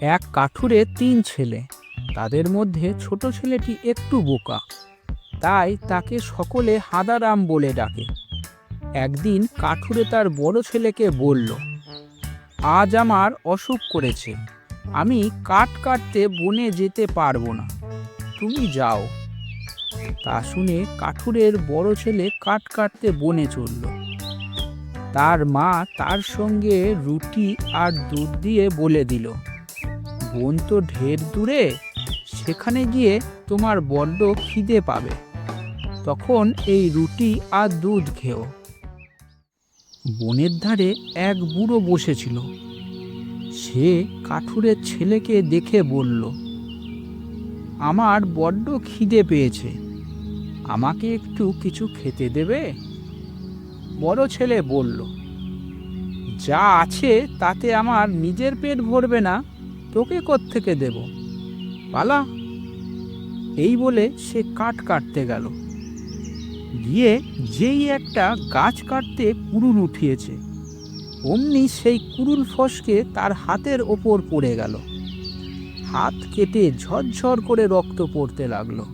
এক কাঠুরে তিন ছেলে। তাদের মধ্যে ছোট ছেলেটি একটু বোকা। তাই তাকে সকলে হাদারাম বলে ডাকে। একদিন কাঠুরে তার বড় ছেলেকে বলল, আজ আমার অসুখ করেছে। আমি কাঠ কাটতে বনে যেতে পারব না। তুমি যাও। তা শুনে কাঠুরের বড় ছেলে কাঠ কাটতে বনে চলল। তার মা তার সঙ্গে রুটি আর দুধ দিয়ে বলে দিল বোন তো ঢের দূরে, সেখানে গিয়ে তোমার বড্ড খিদে পাবে। তখন এই রুটি আর দুধ খেও। বনের ধারে এক বুড়ো বসেছিল। সে কাঠুরের ছেলেকে দেখে বলল, আমার বড্ড খিদে পেয়েছে, আমাকে একটু কিছু খেতে দেবে? বড় ছেলে বলল, যা আছে তাতে আমার নিজের পেট ভরবে না। তোকে থেকে দেব? পালা। এই বলে সে কাঠ কাটতে গেল। গিয়ে যেই একটা গাছ কাটতে কুড়ুল উঠিয়েছে। অমনি সেই কুড়ুল ফসকে তার হাতের ওপর পড়ে গেল। হাত কেটে ঝরঝর করে রক্ত পড়তে লাগল।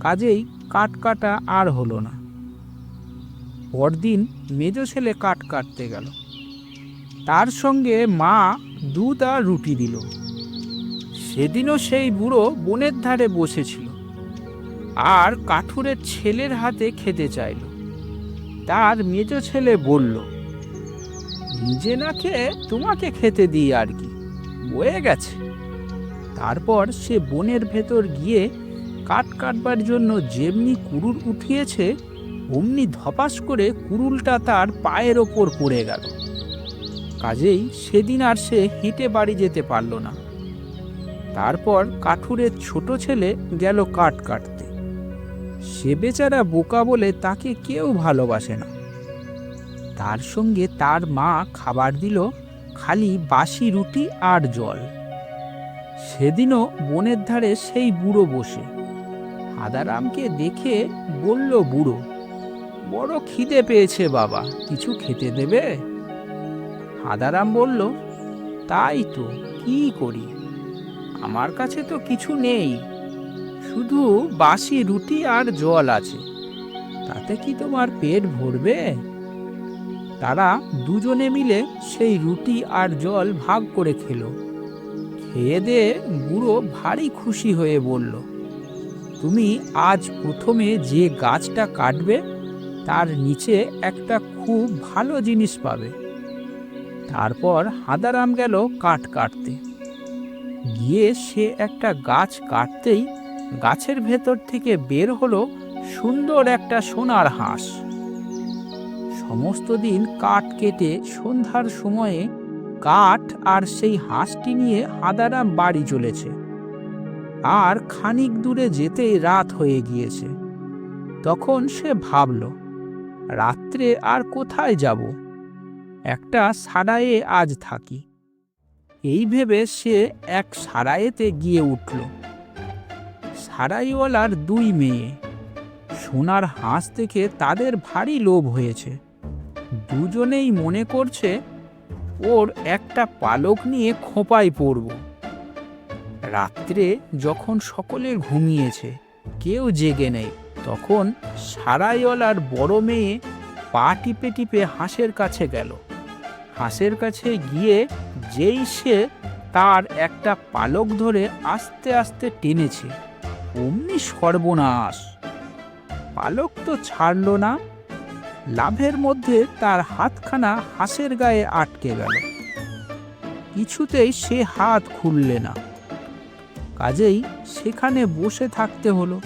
কাজেই কাঠ কাটা আর হলো না। পরদিন মেজ ছেলে কাঠ কাটতে গেল। তার সঙ্গে মা দুধ রুটি দিল। সেদিনও সেই বুড়ো বনের ধারে বসেছিল আর কাঠুরের ছেলের হাতে খেতে চাইল। তার মেজ ছেলে বলল, নিজে না খেয়ে তোমাকে খেতে দিই আর কি, বয়ে গেছে। তারপর সে বনের ভেতর গিয়ে কাঠ কাটবার জন্য যেমনি কুরুল উঠিয়েছে, অমনি ধপাস করে কুরুলটা তার পায়ের ওপর পড়ে গেল। কাজেই সেদিন আর সে হেঁটে বাড়ি যেতে পারল না। তারপর কাঠুরের ছোট ছেলে গেল কাঠ কাটতে। সে বেচারা বোকা বলে তাকে কেউ ভালোবাসে না। তার সঙ্গে তার মা খাবার দিল, খালি বাসি রুটি আর জল। সেদিনও বনের ধারে সেই বুড়ো বসে। হাদারামকে দেখে বলল বুড়ো, বড় খিদে পেয়েছে বাবা, কিছু খেতে দেবে? হাদারাম বলল, তাই তো, কি করি? আমার কাছে তো কিছু নেই। শুধু বাসি রুটি আর জল আছে। তাতে কি তোমার পেট ভরবে? তারা দুজনে মিলে সেই রুটি আর জল ভাগ করে খেলো। খেয়ে দিয়ে বুড়ো ভারী খুশি হয়ে বলল, তুমি আজ প্রথমে যে গাছটা কাটবে, তার নিচে একটা খুব ভালো জিনিস পাবে। তারপর হাদারাম গেল কাঠ কাটতে। গিয়ে সে একটা গাছ কাটতেই গাছের ভেতর থেকে বের হলো সুন্দর একটা সোনার হাঁস। সমস্ত দিন কাঠ কেটে সন্ধ্যার সময়ে কাঠ আর সেই হাঁসটি নিয়ে হাদারাম বাড়ি চলেছে। আর খানিক দূরে যেতেই রাত হয়ে গিয়েছে। তখন সে ভাবল, রাত্রে আর কোথায় যাব? একটা সারায়ে আজ থাকি। এই ভেবে সে এক সারায়েতে গিয়ে উঠল। সারাইওয়ালার দুই মেয়ে। সোনার হাঁস দেখে তাদের ভারী লোভ হয়েছে। দুজনেই মনে করছে, ওর একটা পালক নিয়ে খোঁপায় পড়ব। রাত্রে যখন সকলে ঘুমিয়েছে, কেউ জেগে নেই, তখন সারাইওয়ালার বড় মেয়ে পা টিপে টিপে হাঁসের কাছে গেল। হাঁসের কাছে গিয়ে যেই সে তার একটা পালক ধরে আস্তে আস্তে টেনেছে, অমনি সর্বনাশ। পালক তো ছাড়ল না। লাভের মধ্যে তার হাতখানা হাঁসের গায়ে আটকে গেল। কিছুতেই সে হাত খুললে না। কাজেই সেখানে বসে থাকতে হলো।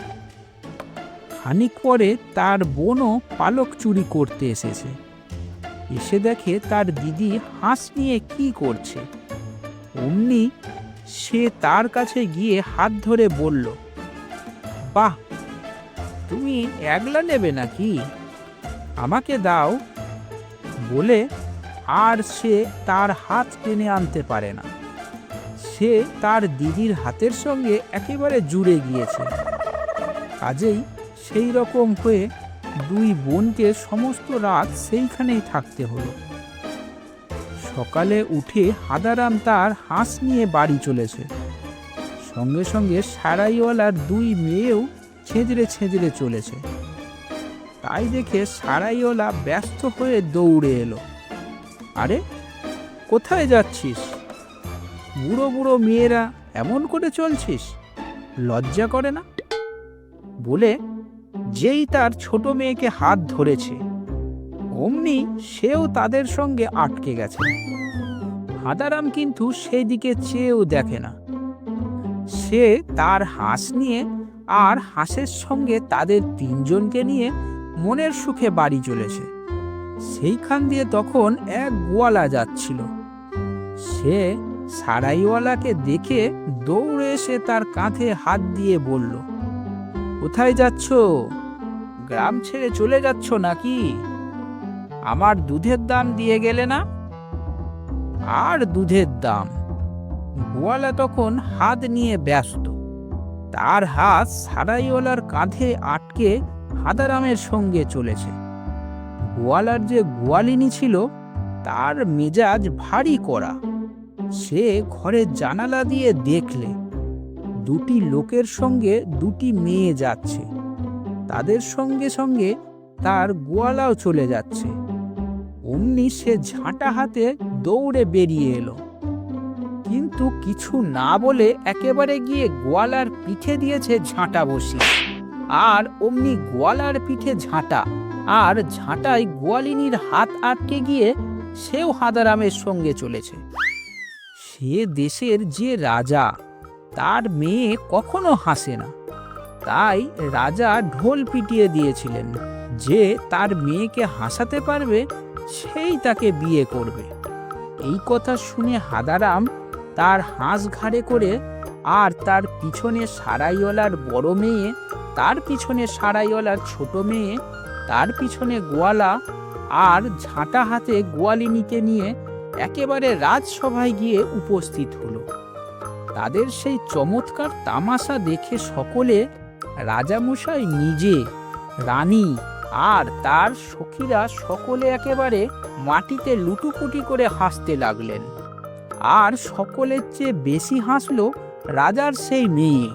খানিক পরে তার বোনও পালক চুরি করতে এসেছে। এসে দেখে তার দিদি হাঁস নিয়ে কি করছে। অমনি সে তার কাছে গিয়ে হাত ধরে বলল, বাহ, তুমি একলা নেবে নাকি? আমাকে দাও। বলে আর সে তার হাত টেনে আনতে পারে না। সে তার দিদির হাতের সঙ্গে একেবারে জুড়ে গিয়েছে। কাজেই সেই রকম হয়ে দুই বোনকে সমস্ত রাত সেইখানেই থাকতে হলো। সকালে উঠে হাদারাম তার হাঁস নিয়ে বাড়ি চলেছে। সঙ্গে সঙ্গে সারাইওয়ালার দুই মেয়েও ছেঁচড়ে ছেঁচড়ে চলেছে। তাই দেখে সারাইওয়ালা ব্যস্ত হয়ে দৌড়ে এলো। আরে, কোথায় যাচ্ছিস? বুড়ো বুড়ো মেয়েরা এমন করে চলছিস? লজ্জা করে না? বলে যেই তার ছোট মেয়েকে হাত ধরেছে, অমনি সেও তাদের সঙ্গে আটকে গেছে। হাদারাম কিন্তু সেই দিকে চেয়েও দেখে না। সে তার হাঁস নিয়ে আর হাঁসের সঙ্গে তাদের তিনজনকে নিয়ে মনের সুখে বাড়ি চলেছে। সেইখান দিয়ে তখন এক গোয়ালা যাচ্ছিল। সে সারাইওয়ালাকে দেখে দৌড়ে এসে তার কাঁধে হাত দিয়ে বলল কোথায় যাচ্ছ? গ্রাম ছেড়ে চলে যাচ্ছ নাকি? আমার দুধের দাম দিয়ে গেলে না? আর দুধের দাম? গোয়ালা তখন হাত নিয়ে ব্যস্ত। তার হাত সারাইওয়ালার কাঁধে আটকে হাদারামের সঙ্গে চলেছে। গোয়ালার যে গোয়ালিনী ছিল, তার মেজাজ ভারী করা। সে ঘরের জানালা দিয়ে দেখলে দুটি লোকের সঙ্গে দুটি মেয়ে যাচ্ছে। তাদের সঙ্গে সঙ্গে তার গোয়ালাও চলে যাচ্ছে। অমনি সে ঝাঁটা হাতে দৌড়ে বেরিয়ে এলো। কিন্তু কিছু না বলে একেবারে গিয়ে গোয়ালার পিঠে দিয়েছে ঝাঁটা বসিয়ে আর অমনি গোয়ালার পিঠে ঝাঁটা, আর ঝাঁটায় গোয়ালিনীর হাত আটকে গিয়ে সেও হাদারামের সঙ্গে চলেছে। সে দেশের যে রাজা তার মেয়ে কখনো হাসে না। তাই রাজা ঢোল পিটিয়ে দিয়েছিলেন যে তার মেয়েকে হাসাতে পারবে, সেই তাকে বিয়ে করবে। এই কথা শুনে হাদারাম তার হাঁস ঘাড়ে করে আর তার পিছনে সারাইওয়ালার বড় মেয়ে, তার পিছনে সারাইওয়ালার ছোট মেয়ে, তার পিছনে গোয়ালা আর ঝাঁটা হাতে গোয়ালিনীকে নিয়ে একেবারে রাজসভায় গিয়ে উপস্থিত হলো। তাদের সেই চমৎকার তামাশা দেখে সকলে রাজামশাই নিজে, রানী আর তার সখীরা সকলে একেবারে মাটিতে লুটুপুটি করে হাসতে লাগলেন। আর সকলের চেয়ে বেশি হাসল রাজার সেই মেয়ে।